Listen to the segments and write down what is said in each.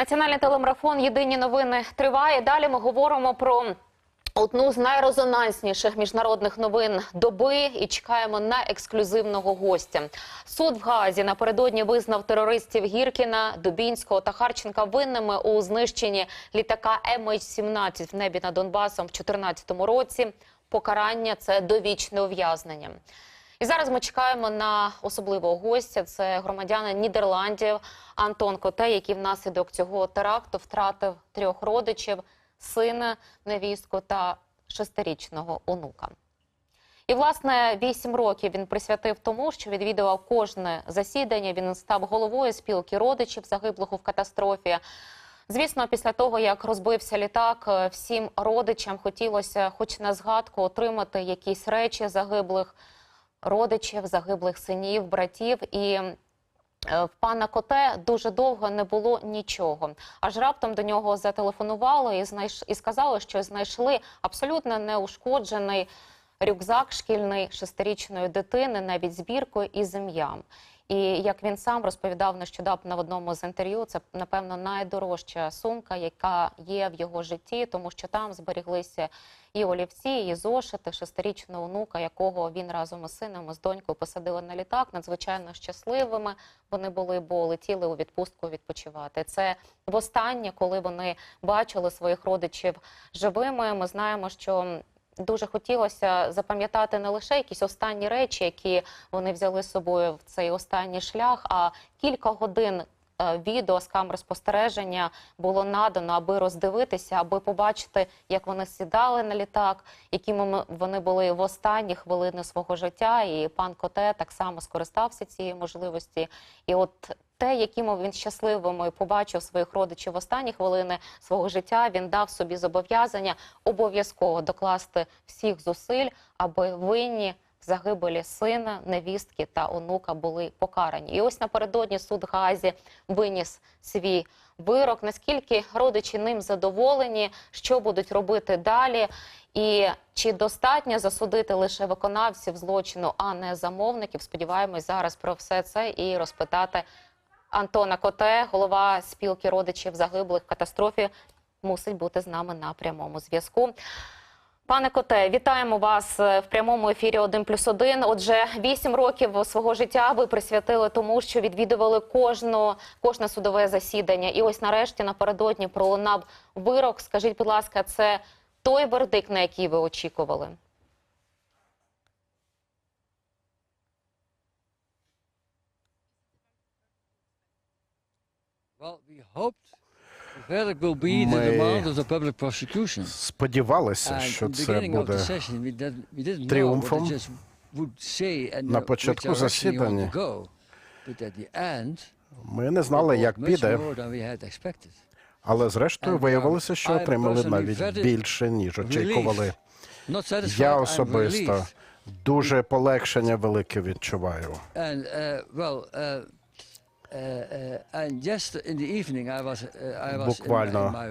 Національний телемарафон Єдині новини триває. Далі ми говоримо про одну з найрезонансніших міжнародних новин доби і чекаємо на ексклюзивного гостя. Суд в Гаазі напередодні визнав терористів Гіркіна, Дубінського та Харченка винними у знищенні літака MH17 в небі над Донбасом в 2014 році. Покарання це довічне ув'язнення. І зараз ми чекаємо на особливого гостя. Це громадянин Нідерландів Антон Коте, який внаслідок цього теракту втратив трьох родичів, сина, невістку та шестирічного онука. І власне вісім років він присвятив тому, що відвідував кожне засідання. Він став головою спілки родичів загиблих у катастрофі. Звісно, після того як розбився літак, е, всім родичам хотілося, хоч на згадку, отримати якісь речі загиблих родичів, загиблих синів, братів. І е, в пана Коте дуже довго не було нічого. Аж раптом до нього зателефонували і знайш... і сказали, що знайшли абсолютно неушкоджений рюкзак шкільний шестирічної дитини, навіть збіркою і ім'ям. І як він сам розповідав нещодавно в одному з інтерв'ю, це напевно найдорожча сумка, яка є в його житті, тому що там зберіглися і олівці, і зошити шестирічного онука, якого він разом із сином, з донькою посадили на літак. Надзвичайно щасливими вони були, бо летіли у відпустку відпочивати. Це востаннє, коли вони бачили своїх родичів живими. Ми знаємо, що дуже хотілося запам'ятати не лише якісь останні речі, які вони взяли з собою в цей останній шлях, а кілька годин. Е, Відео з камер спостереження було надано, аби роздивитися, аби побачити, як вони сідали на літак, якими вони були в останні хвилини свого життя. І пан Коте так само скористався цією можливості. І от те, якими він щасливими побачив своїх родичів в останні хвилини свого життя, він дав собі зобов'язання обов'язково докласти всіх зусиль, аби винні загибелі сина, невістки та онука були покарані. І ось напередодні суд в Гаазі виніс свій вирок. Наскільки родичі ним задоволені, що будуть робити далі? І чи достатньо засудити лише виконавців злочину, а не замовників? Сподіваємось зараз про все це і розпитати Антона Коте, голова спілки родичів загиблих в катастрофі, мусить бути з нами на прямому зв'язку. Пане Коте, вітаємо вас е, в прямому ефірі 1 плюс 1. Отже, вісім років свого життя ви присвятили тому, що відвідували кожну, кожне судове засідання. І ось нарешті напередодні пролунав вирок. Скажіть, будь ласка, це той вердикт, на який ви очікували? Well, we hoped Ми. Сподівалися, що це буде тріумфом. На uh, початку засідання ми не знали, як піде, але зрештою uh, виявилося, що отримали навіть більше, ніж очікували. Я особисто дуже полегшення велике відчуваю. Буквально.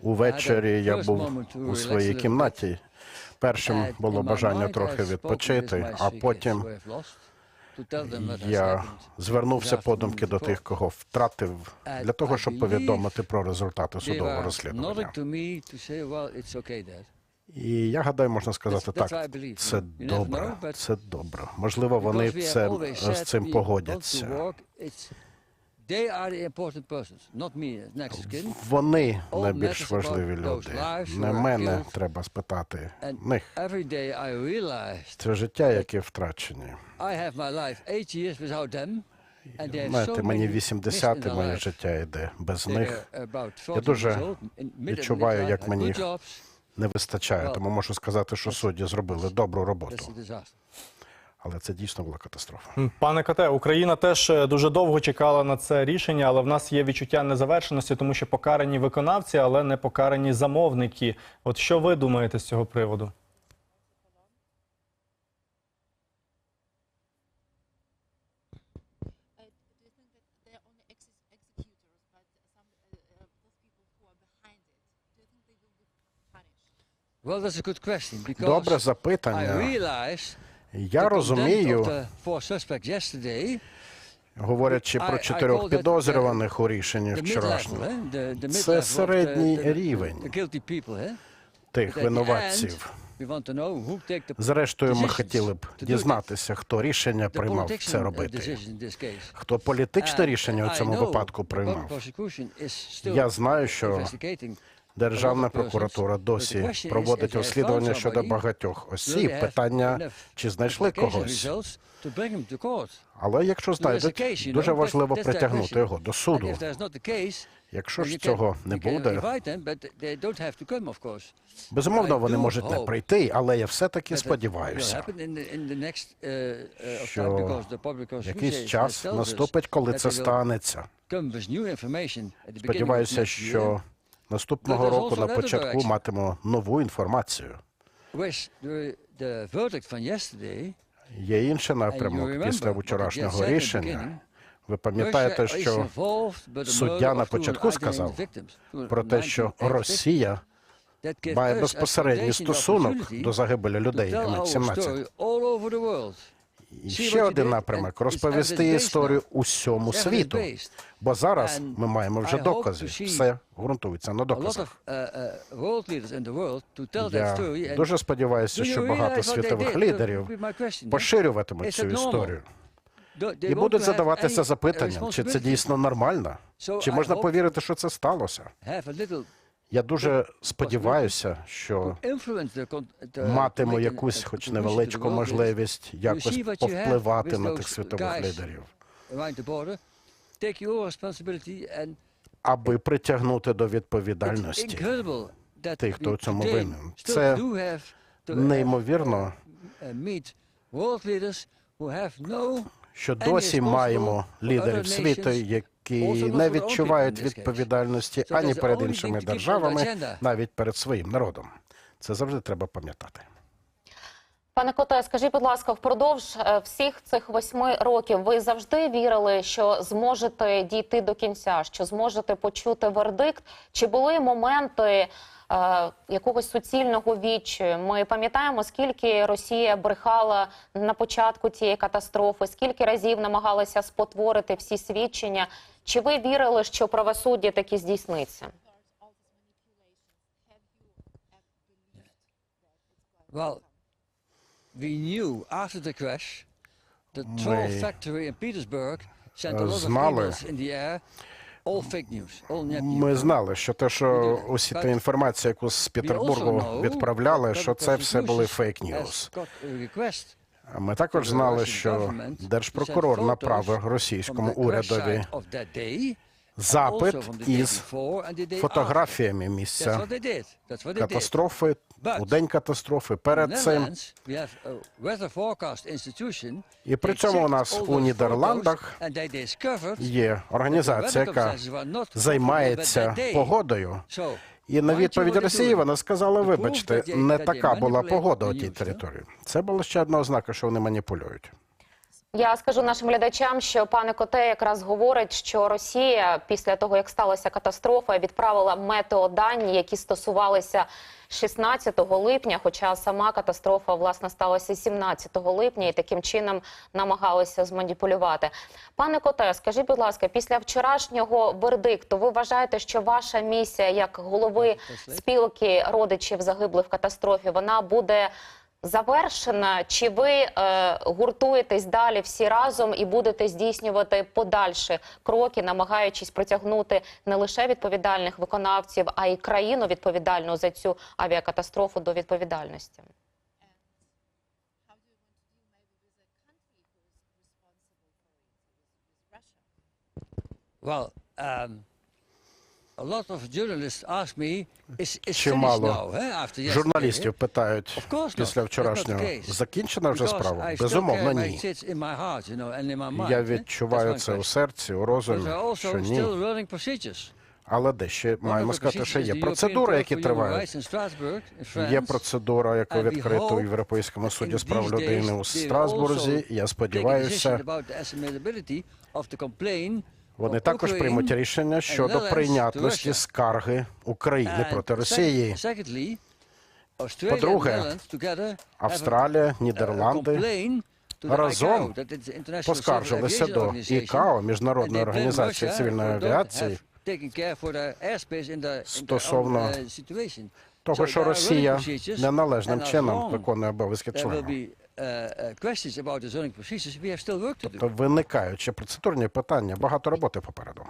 Увечері я був у своїй кімнаті. Першим було бажання трохи відпочити, а потім я звернувся подумки до тих, кого втратив, для того, щоб повідомити про результати судового розслідування. І я гадаю, можна сказати так. Це добре. Це добре. Можливо, вони це з цим погодяться. They are the important persons, not me, next of kin. Вони найбільш важливі люди. Не мене треба спитати них. every day I realized Це життя, яке втрачені. I have my life eight years without them, and they have Знаєте, мені many 80 missed in their моє життя йде. Без них are about 40 Я дуже відчуваю, як мені не вистачає. Тому можу сказати, що судді зробили добру роботу. Але це дійсно була катастрофа. Пане Коте, Україна теж е, дуже довго чекала на це рішення, але в нас є відчуття незавершеності, тому що покарані виконавці, але не покарані замовники. От що ви думаєте з цього приводу? Добре запитання. Я розумію, Говорячи про чотирьох uh, підозрюваних у рішенні вчорашнього, eh? Це середній рівень. eh? тих винуватців. Зрештою, ми хотіли б дізнатися, хто рішення приймав це uh, робити. Хто політичне рішення у цьому випадку приймав. Я знаю, що Державна прокуратура досі проводить розслідування щодо багатьох осіб. Питання, чи знайшли когось. Але якщо знайдуть, дуже важливо притягнути його до суду. Якщо ж цього не буде, безумовно, вони можуть не прийти, але я it will сподіваюся, uh, uh, що якийсь час наступить, коли це станеться. Сподіваюся, що Наступного року на початку матимемо нову інформацію. Є інший напрямок після вчорашнього рішення. Ви пам'ятаєте, що суддя на початку сказав про те, що Росія має безпосередній стосунок до загибелі людей. 17. І ще один напрямок розповісти історію усьому світу. Бо зараз ми маємо вже докази. Все ґрунтується на доказах. uh, uh, Я дуже сподіваюся, що багато світових лідерів поширюватимуть цю історію і будуть задаватися запитанням, чи це дійсно нормально, чи можна повірити, що це сталося. Я дуже сподіваюся, що матиму якусь, хоч невеличку можливість якось повпливати на тих світових лідерів, аби притягнути до відповідальності. тих, хто у цьому винен. Це Неймовірно, uh, що досі маємо лідерів світу, які не відчувають відповідальності ані перед іншими державами, навіть перед своїм народом. Це завжди треба пам'ятати. Пане Коте, скажіть, будь ласка, впродовж е, всіх цих восьми років ви завжди вірили, що зможете дійти до кінця, що зможете почути вердикт? Чи були моменти е, якогось суцільного відчаю? Ми пам'ятаємо, скільки Росія брехала на початку цієї катастрофи, скільки разів намагалася спотворити всі свідчення? Чи ви вірили, що правосуддя таки здійсниться? well. Знали. news. Ми знали, що те, що усі та інформація, яку з Петербургу відправляли, що це все були фейк ньюс. Ми також знали, що держпрокурор направив російському урядові запит із фотографіями місця катастрофи, у день катастрофи, перед цим. І при цьому у нас у Нідерландах є організація, яка займається погодою. І на відповідь Росії вона сказала: вибачте, не така була погода у тій території. Це була ще одна ознака, що вони маніпулюють. Я скажу нашим глядачам, що пане Коте якраз говорить, що Росія після того, як сталася катастрофа, відправила метеодані, які стосувалися 16 липня. Хоча сама катастрофа власне сталася 17 липня, і таким чином намагалися зманіпулювати. Пане Коте, скажіть, будь ласка, після вчорашнього вердикту, ви вважаєте, що ваша місія як голови спілки родичів загиблих в катастрофі вона буде завершена? Чи ви е, гуртуєтесь далі всі разом і будете здійснювати подальші кроки, намагаючись притягнути не лише відповідальних виконавців, а й країну відповідальну за цю авіакатастрофу до відповідальності? Well, um, Чимало eh, журналістів питають після вчорашнього, закінчена вже справа? Безумовно, ні. Я eh? відчуваю це у серці, у розумі, що ні. Але де ще маємо сказати, що є процедури, які тривають. Є процедура, яку відкрито у Європейському суді з прав людини у Страсбурзі. Я сподіваюся, вони також приймуть рішення щодо прийнятності скарги України проти Росії. По-друге, Австралія, Нідерланди разом поскаржилися до ІКАО, Міжнародної організації цивільної авіації, стосовно uh, того, що Росія неналежним чином виконує обов'язки членів. Uh, uh, questions about the zoning procedures. We have still work to do. Тобто виникаючи процедурні питання, багато роботи попереду.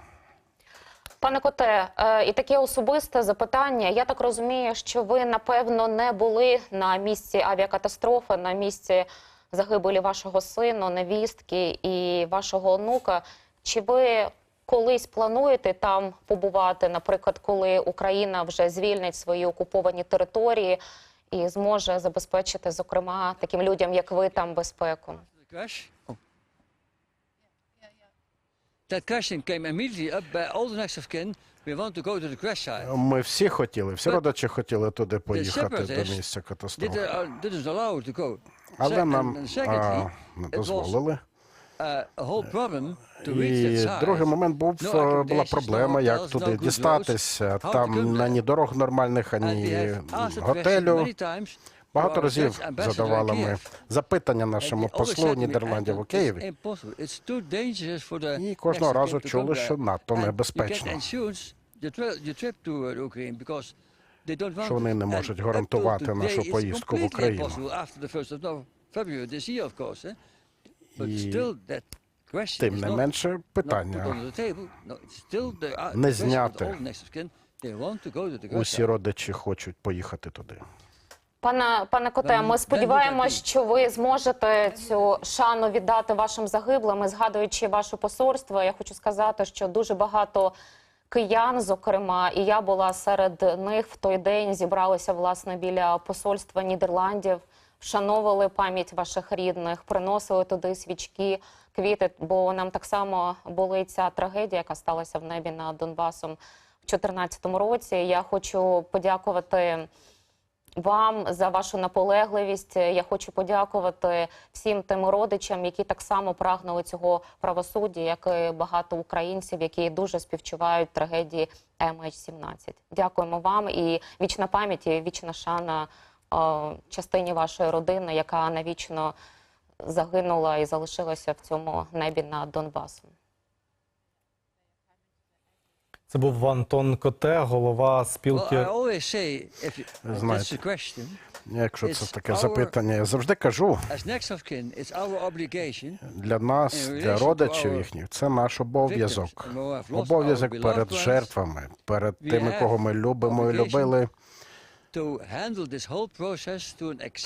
Пане Коте, е, і таке особисте запитання. Я так розумію, що ви напевно не були на місці авіакатастрофи, на місці загибелі вашого сина, невістки і вашого онука. Чи ви колись плануєте там побувати, наприклад, коли Україна вже звільнить свої окуповані території і зможе забезпечити, зокрема, таким людям, як ви, там безпеку? The crash. Oh. That question came immediately up by all the next of kin. We want to go to the crash site. Ми всі хотіли, всі родичі хотіли туди поїхати до місця катастрофи. uh, didn't allow it to go. Але нам а, не дозволили. І другий момент був е, була проблема, як туди дістатися. Там ні дорог нормальних, ані готелю. Багато разів задавали ми запитання нашому послу Нідерландів у "Anton, Києві. І кожного разу чули, що надто небезпечно. uh, Що вони не можуть гарантувати нашу поїздку в Україну. І Тим не менше, питання uh, Не зняти. усі родичі хочуть поїхати туди. Пане пане Коте, ми сподіваємось, що ви зможете цю шану віддати вашим загиблим. І Згадуючи ваше посольство, я хочу сказати, що дуже багато киян, зокрема, і я була серед них в той день. Зібралися власне біля посольства Нідерландів, вшановували пам'ять ваших рідних, приносили туди свічки, квіти. Бо нам так само болить ця трагедія, яка сталася в небі над Донбасом в 2014 році. Я хочу подякувати вам за вашу наполегливість. Я хочу подякувати всім тим родичам, які так само прагнули цього правосуддя, як і багато українців, які дуже співчувають трагедії MH17. Дякуємо вам і вічна пам'ять, і вічна шана частині вашої родини, яка навічно загинула і залишилася в цьому небі над Донбасом. Це був Антон Коте, голова спілки. Знаєте, Якщо це таке запитання, я завжди кажу, для нас, для родичів їхніх, це наш обов'язок. Обов'язок перед жертвами, перед тими, кого ми любимо і любили.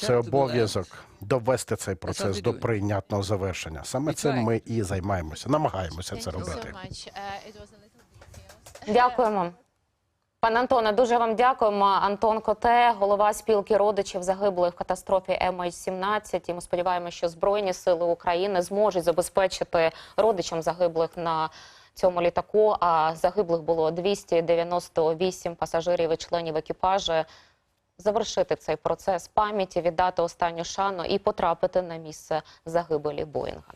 Це acceptable обов'язок довести цей процес до прийнятного завершення. Саме цим ми і займаємося, намагаємося це робити. much. Uh. Дякуємо. Пане Антоне, дуже вам дякуємо. Антон Коте, голова спілки родичів загиблих в катастрофі MH17. І ми сподіваємося, що Збройні сили України зможуть забезпечити родичам загиблих на цьому літаку. А загиблих було 298 пасажирів і членів екіпажу. Завершити цей процес пам'яті, віддати останню шану і потрапити на місце загибелі Боїнга.